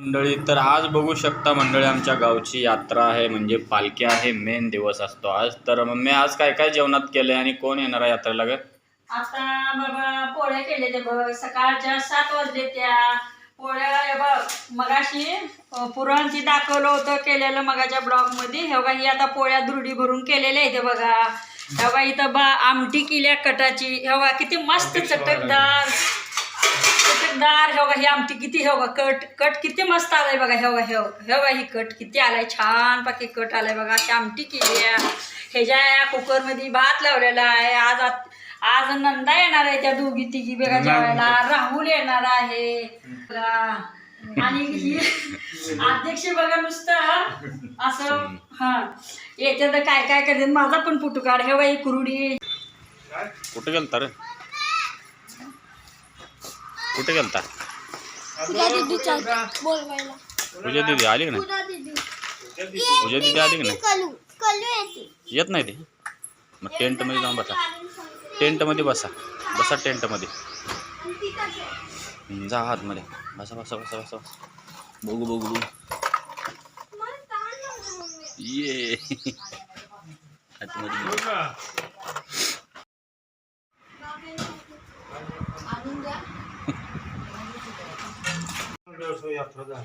मंडळी तर आज बघू शकता मंडळी आमच्या गावची यात्रा आहे म्हणजे पालखी आहे मेन दिवस असतो आज. तर मम्मी आज काय काय जेवणात केलंय आणि कोण येणार आहे यात्रेला ग? आता बाबा पोळ्या केले ते बघ. सकाळच्या सात वाजले त्या पोळ्या. हे बघ मगाशी अ, पुरणची दाखवलं होतं केलेलं मगाच्या ब्लॉगमध्ये हे बघा ही आता पोळ्या दुरडी भरून केलेल्या आहेत हे बघा. हे बघा इथं बा आमटी केल्या कटाची. हे बघा किती मस्त चटकदार. चटकदार हे बघा ही आमटी किती हे बघा कट कट किती मस्त आलाय बघा हे बघा हे बघा. हे बघा ही कट किती आलाय छान पाकी कट आलाय बघा अशी आमटी केली आहे. ह्याच्या कुकरमध्ये भात लावलेला आहे आज आज नंदा येणार आहे त्या दोघी तिघी बेगा जेवायला. राहुल येणार आहे. बघा. आणि ही अध्यक्ष बघा नुसतं असं हा. याच्यात काय काय करते माझा पण पुटू काढ हे बाई कुरुडी. कुठे गेलता रे? कुठे गेलता? पूजा दिदी आली की नाही? पूजा दीदी. दिदी आली की नाही? येते येत. नाही ते? मग टेंटमध्ये जाऊन बसा. टेंटमध्ये बसा. बसा टेंटमध्ये. हम्म, जा आतमध्ये. बसा बसा बसा बसा बघू बघू बघू. ये. आतमध्ये बघू.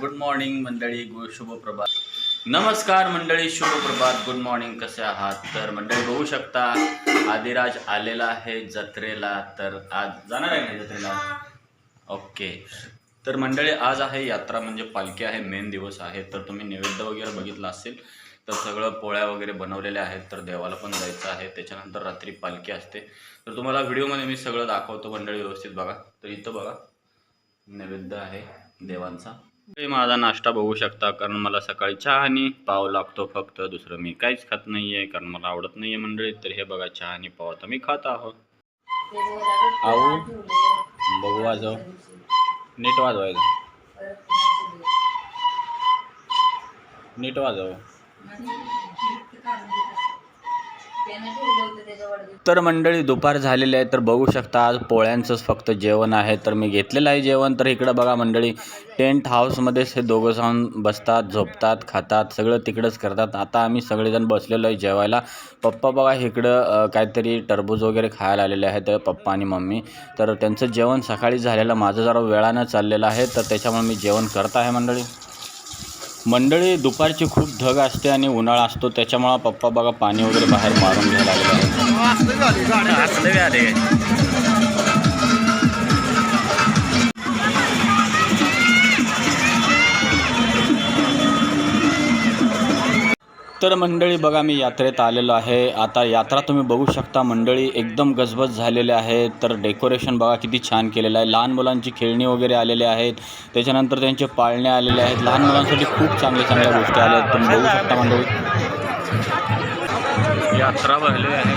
गुड मॉर्निंग मंडळी शुभ प्रभात नमस्कार मंडळी शुभ प्रभात गुड मॉर्निंग कसे आहात? तर मंडळी बघू शकता आदिराज आलेला आहे जत्रेला तर आज जाणार आहे ना जत्रेला? ओके. तर मंडळी आज आहे यात्रा म्हणजे पालखी आहे मेन दिवस आहे. तर तुम्ही नैवेद्य वगैरे बघितला असेल तर सगळं पोळ्या वगैरे बनवलेल्या आहेत तर देवाला पण जायचं आहे. त्याच्यानंतर रात्री पालखी असते. तर तुम्हाला व्हिडिओमध्ये मी सगळं दाखवतो मंडळी व्यवस्थित बघा. तर इथं बघा नैवेद्य आहे देवांचा. माझा नाश्ता बघू शकता कारण मला सकाळी चहा आणि पाव लागतो फक्त दुसरं मी काहीच खात नाही आहे कारण मला आवडत नाही आहे मंडळी. तर हे बघा चहा आणि पाव आता मी खात आहोत. आऊ बघू वाजव. नीट वाजवायचं. नीट वाजव. तर मंडळी दुपार झालेली आहे तर बघू शकता आज पोळ्यांचंच फक्त जेवण आहे. तर मी घेतलेलं आहे जेवण. तर इकडं बघा मंडळी टेंट हाऊसमध्येच हे दोघं जाऊन बसतात झोपतात खातात सगळं तिकडंच करतात. आता आम्ही सगळेजण बसलेलो आहे जेवायला. पप्पा बघा इकडं काहीतरी टरबूज वगैरे खायला आलेले आहेत पप्पा आणि मम्मी. तर त्यांचं जेवण सकाळी झालेलं माझं जरा वेळानं चाललेलं आहे तर त्याच्यामुळे मी जेवण करत आहे मंडळी. मंडळी दुपारची खूप धग असते आणि उन्हाळा असतो त्याच्यामुळं पप्पा बघा पाणी वगैरे बाहेर मारून घ्यायला लागले. तर मंडळी बघा मी यात्रेत आलेलो आहे. आता यात्रा तुम्ही बघू शकता. मंडळी एकदम गजबज झालेले आहे तर डेकोरेशन बघा किती छान केलेलं आहे. लहान मुलांची खेळणी वगैरे आलेले आहेत. त्याच्यानंतर त्यांचे पाळणे आलेले आहेत. लहान मुलांसाठी खूप चांगल्या चांगल्या गोष्टी आल्या आहेत. तुम्ही बघू शकता मंडळी. यात्रा भरली आहे.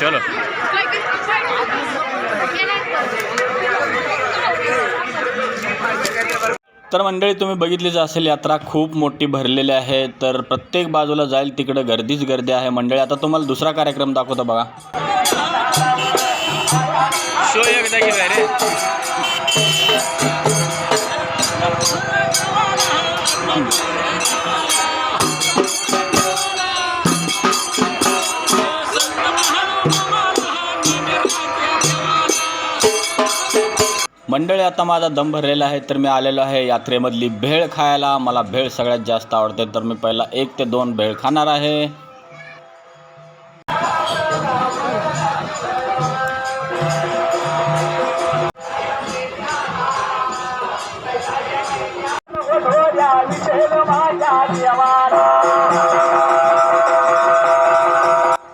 चलो. तर मंडळी तुम्ही बघितलीच असेल यात्रा खूप मोठी भरलेली आहे. तर प्रत्येक बाजूला जाईल तिकडे गर्दीच गर्दी आहे. मंडळी आता तुम्हाला दुसरा कार्यक्रम दाखवतो बघा. शो एकदा घेऊया रे मंडळी आता माझा दम भरलेला आहे तर मी आलेलो आहे यात्रेमधली भेळ खायला. मला भेळ सगळ्यात जास्त आवडते तर मी पहिला एक ते दोन भेळ खाणार आहे.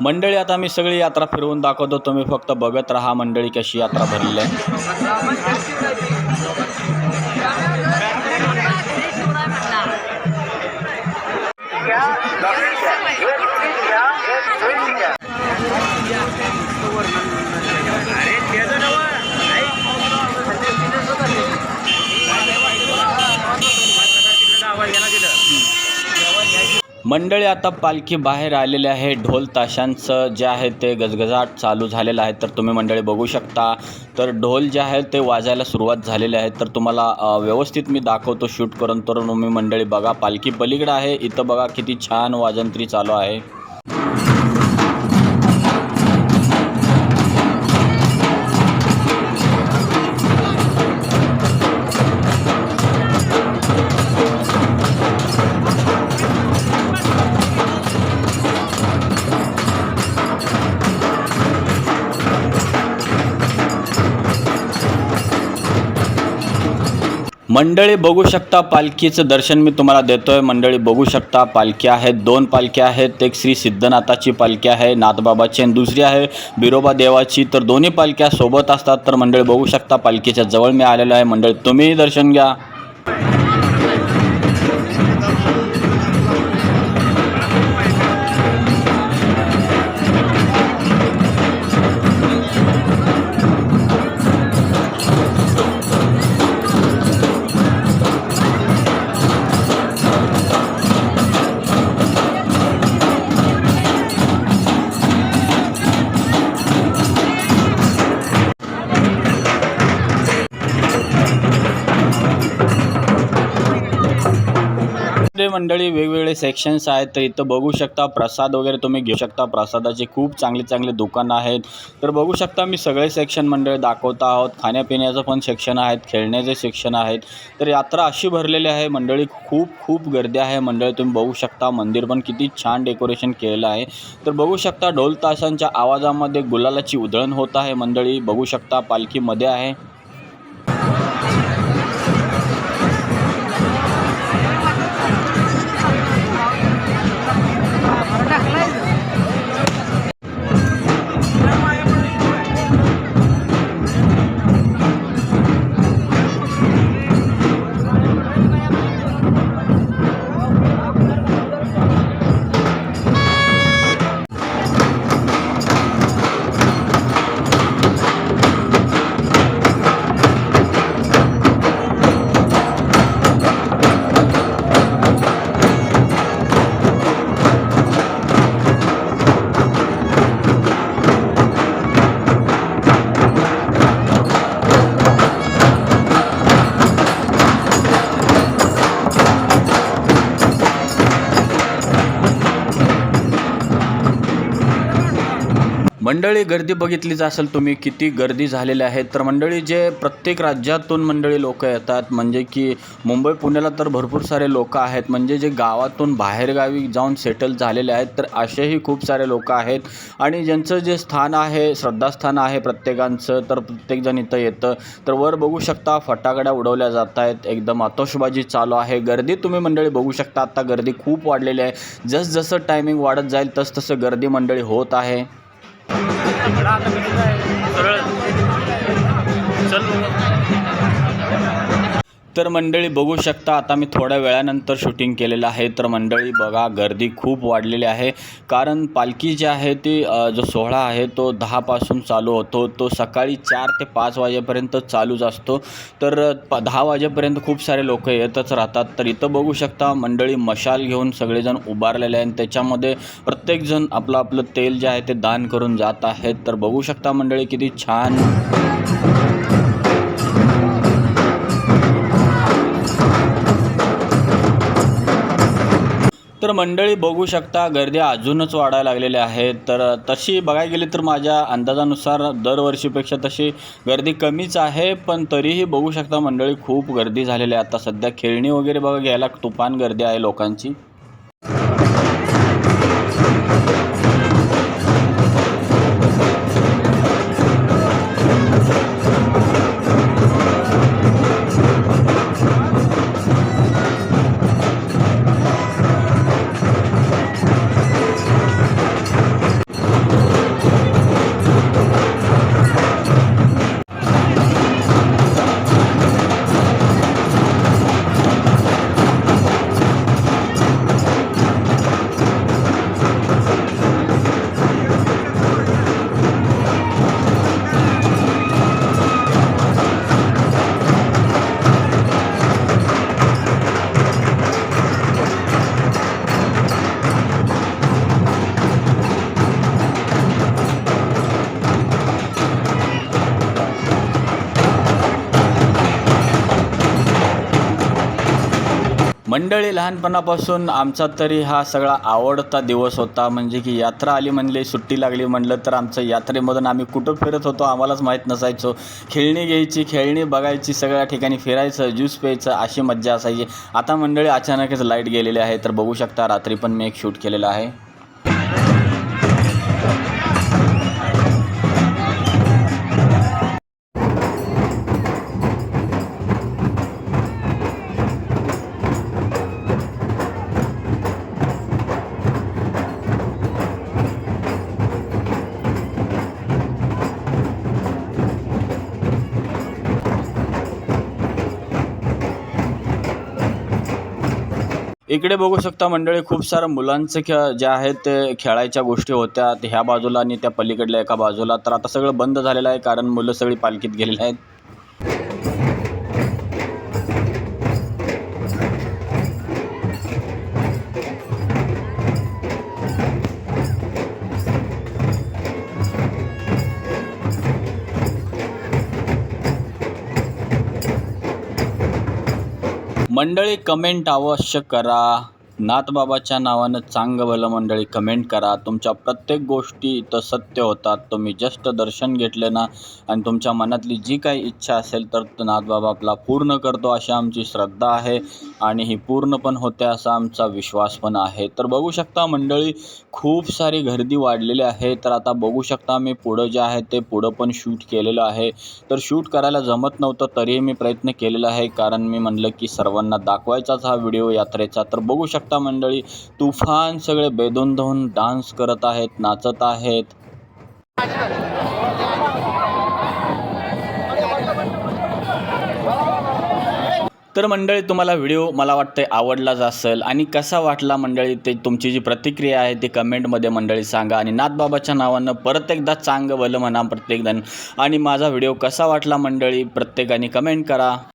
मंडळी आता मी सगळी यात्रा फिरवून दाखवतो. तुम्ही फक्त बघत राहा मंडळी कशी यात्रा भरली आहे. मंडळी आता पालखी बाहेर आलेले आहे ढोल ताशांचं. जे आहे ते गजगजाट चालू झालेलं आहे. तर तुम्ही मंडळी बघू शकता. तर ढोल जे आहे ते वाजायला सुरुवात झालेले आहे. तर तुम्हाला व्यवस्थित मी दाखवतो शूट करून. तर तुम्ही मंडळी बघा पालखी पलीकडं आहे. इथं बघा किती छान वाजंत्री चालू आहे. मंडळी बघू शकता पालखीचं दर्शन मी तुम्हाला देतोय. मंडळी बघू शकता पालखी आहेत. दोन पालख्या आहेत. एक श्री सिद्धनाथाची पालखी आहे नाथबाबाची आणि दुसरी आहे बिरोबा देवाची. तर दोन्ही पालख्या सोबत असतात. तर मंडळी बघू शकता पालखीच्या जवळ मी आलेलो आहे. मंडळी तुम्हीही दर्शन घ्या. मंडळी वेगवेगळे सेक्शन्स आहेत तर इथं बघू शकता प्रसाद वगैरे तुम्ही घेऊ शकता. प्रसादाचे खूप चांगले चांगले दुकानं आहेत. तर बघू शकता मी सगळे सेक्शन मंडळी दाखवत आहोत. खाण्यापिण्याचं पण सेक्शन आहेत खेळण्याचे सेक्शन आहेत. तर यात्रा अशी भरलेली आहे मंडळी खूप खूप गर्दी आहे. मंडळी तुम्ही बघू शकता मंदिर पण किती छान डेकोरेशन केलेलं आहे. तर बघू शकता ढोल ताशांच्या आवाजामध्ये गुलालाची उधळण होत आहे. मंडळी बघू शकता पालखीमध्ये आहे. मंडळी गर्दी बघितलीच असेल तुम्ही किती गर्दी झालेली आहे. तर मंडळी जे प्रत्येक राज्यातून मंडळी लोक येतात म्हणजे की मुंबई पुण्याला तर भरपूर सारे लोक आहेत. म्हणजे जे गावातून बाहेरगावी जाऊन सेटल झालेले आहेत तर असेही खूप सारे लोक आहेत. आणि ज्यांचं जे स्थान आहे श्रद्धास्थान आहे प्रत्येकांचं तर प्रत्येकजण इथं येतं. तर वर बघू शकता फटाकड्या उडवल्या जात आहेत एकदम आतोषबाजी चालू आहे. गर्दी तुम्ही मंडळी बघू शकता आत्ता गर्दी खूप वाढलेली आहे. जसजसं टायमिंग वाढत जाईल तसतसं गर्दी मंडळी होत आहे. सरळ तर मंडळी बघू शकता आता मी थोड्या वेळानंतर शूटिंग केलेलं आहे. तर मंडळी बघा गर्दी खूप वाढलेली आहे. कारण पालखी जी आहे ती जो सोहळा आहे तो दहापासून चालू होतो. तो सकाळी चार ते पाच वाजेपर्यंत चालूच असतो. तर प दहा वाजेपर्यंत खूप सारे लोक येतच राहतात. तर इथं बघू शकता मंडळी मशाल घेऊन सगळेजण उभारलेले आहेत. त्याच्यामध्ये प्रत्येकजण आपलं आपलं तेल जे आहे ते दान करून जात आहेत. तर बघू शकता मंडळी किती छान तर मंडळी बघू शकता गर्दी अजूनच वाढायला लागलेली आहे. तर तशी बघायला गेली तर माझ्या अंदाजानुसार दरवर्षीपेक्षा तशी गर्दी कमीच आहे. पण तरीही बघू शकता मंडळी खूप गर्दी झालेली आहे. आता सध्या खेळणी वगैरे बघा घ्यायला तुफान गर्दी आहे लोकांची. मंडळी लहानपणापासून आमचा तरी हा सगळा आवडता दिवस होता. म्हणजे की यात्रा आली म्हणले सुट्टी लागली म्हणलं तर आमचं यात्रेमधून आम्ही कुठं फिरत होतो आम्हालाच माहीत नसायचो. खेळणी घ्यायची खेळणी बघायची सगळ्या ठिकाणी फिरायचं ज्यूस प्यायचं अशी मज्जा असायची. आता मंडळी अचानकच लाइट गेलेली आहे तर बघू शकता रात्री पण मी एक शूट केलेलं आहे. इकडे बघू शकता मंडळी खूप सारं मुलांचं खेळ जे आहेत ते खेळायच्या गोष्टी होत्या. ह्या बाजूला आणि त्या पलीकडल्या एका बाजूला. तर आता सगळं बंद झालेलं आहे कारण मुलं सगळी पालखीत गेलेली आहेत. मंडळी कमेंट अवश्य करा. नाथबाबाच्या नावानं चांग भलं मंडळी कमेंट करा. तुमच्या प्रत्येक गोष्टी इथं सत्य होतात. तुम्ही जस्ट दर्शन घेतले ना आणि तुमच्या मनातली जी काही इच्छा असेल तर नाथबाबा आपला पूर्ण करतो अशी आमची श्रद्धा आहे आणि ही पूर्ण पण होते असा आमचा विश्वास पण आहे. तर बघू शकता मंडळी खूप सारी गर्दी वाढलेली आहे. तर आता बघू शकता मी पुढं जे आहे ते पुढं पण शूट केलेलं आहे. तर शूट करायला जमत नव्हतं तरीही मी प्रयत्न केलेला आहे. कारण मी म्हणलं की सर्वांना दाखवायचाच हा व्हिडिओ यात्रेचा. तर बघू शकता मंडळी तुफान सगळे बेदोन धावून डान्स करत आहेत नाचत आहेत. तर मंडळी तुम्हाला व्हिडिओ मला वाटतं आवडलाच असेल आणि कसा वाटला मंडळी ते तुमची जी प्रतिक्रिया आहे ती कमेंटमध्ये मंडळी सांगा. आणि नाथबाबाच्या नावानं परत एकदा चांग भलं म्हणा प्रत्येकजण. आणि माझा व्हिडिओ कसा वाटला मंडळी प्रत्येकाने कमेंट करा.